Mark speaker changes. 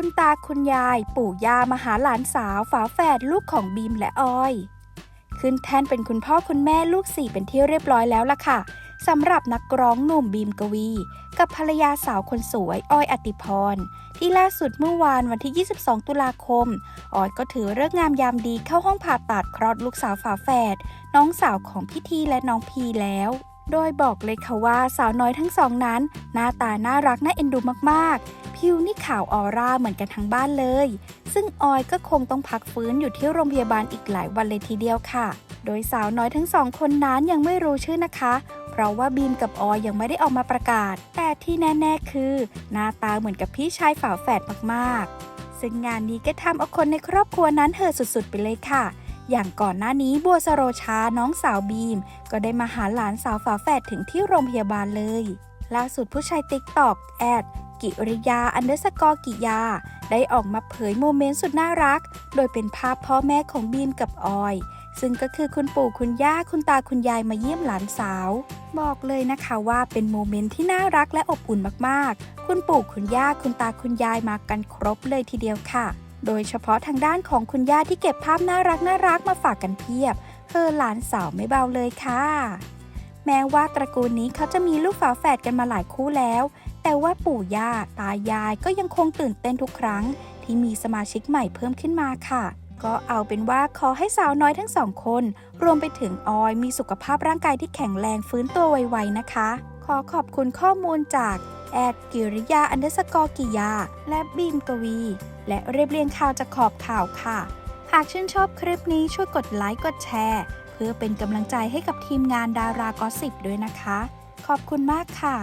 Speaker 1: คุณตาคุณยาย ปู่ย่ามาหาหลานสาวฝาแฝดลูกของบีมและออย ขึ้นแท่นเป็นคุณพ่อคุณแม่ลูกสี่เป็นที่เรียบร้อยแล้วล่ะค่ะสำหรับนักร้องหนุ่มบีมกวี กับภรรยาสาวคนสวยออยอติพร ที่ล่าสุดเมื่อวานวันที่ 22 ตุลาคม ออยก็ถือเลิกษ์งามยามดีเข้าห้องผ่าตัดคลอดลูกสาวฝาแฝดน้องสาวของพี่ทีและน้องพีแล้ว โดยบอกเลยค่ะว่าสาวน้อยทั้งสองนั้น หน้าตาน่ารักน่าเอ็นดูมากๆผิวนี่ขาวออร่าเหมือนกันทั้งบ้านเลย ซึ่งออยก็คงต้องพักฟื้นอยู่ที่โรงพยาบาลอีกหลายวันเลยทีเดียวค่ะ โดยสาวน้อยทั้งสองคนนั้นยังไม่รู้ชื่อนะคะ เพราะว่าบีมกับออยยังไม่ได้ออกมาประกาศ แต่ที่แน่ ๆ คือ หน้าตาเหมือนกับพี่ชายฝาแฝดมากๆ ซึ่งงานนี้ก็ทำเอาคนในครอบครัวนั้นเห่อสุดๆไปเลยค่ะ อย่างก่อนหน้านี้บัวสโรชาน้องสาวบีม ก็ได้มาหาหลานสาวฝาแฝดถึงที่โรงพยาบาลเลย ล่าสุดผู้ชายติ๊กตอกแอดกิริยาอันเดอร์สกอร์กิยา ได้ออกมาเผยโมเมนต์สุดน่ารัก โดยเป็นภาพพ่อแม่ของบีมกับออย ซึ่งก็คือคุณปู่คุณย่าคุณตาคุณยายมาเยี่ยมหลานสาว บอกเลยนะคะว่าเป็นโมเมนต์ที่น่ารักและอบอุ่นมากๆ คุณปู่คุณย่าคุณตาคุณยายมากันครบเลยทีเดียวค่ะ โดยเฉพาะทางด้านของคุณย่าที่เก็บภาพน่ารักน่ารักมาฝากกันเพียบเธอหลานสาวไม่เบาเลยค่ะ แม้ว่าตระกูลนี้เขาจะมีลูกฝาแฝดกันมาหลายคู่แล้ว แต่ว่าปู่ย่าตายายก็ยังคงตื่นเต้นทุกครั้ง ที่มีสมาชิกใหม่เพิ่มขึ้นมาค่ะ ก็เอาเป็นว่าขอให้สาวน้อยทั้งสองคน รวมไปถึงออยมีสุขภาพร่างกายที่แข็งแรงฟื้นตัวไวๆนะคะ ขอขอบคุณข้อมูลจากแอดกิริยาอันเดอร์สกอร์กิยา และบีมกวี และเรียบเรียงข่าวจากขอบข่าวค่ะ หากชื่นชอบคลิปนี้ช่วยกดไลค์กดแชร์ เพื่อเป็นกำลังใจให้กับทีมงานดารากอสิบด้วยนะคะ ขอบคุณมากค่ะ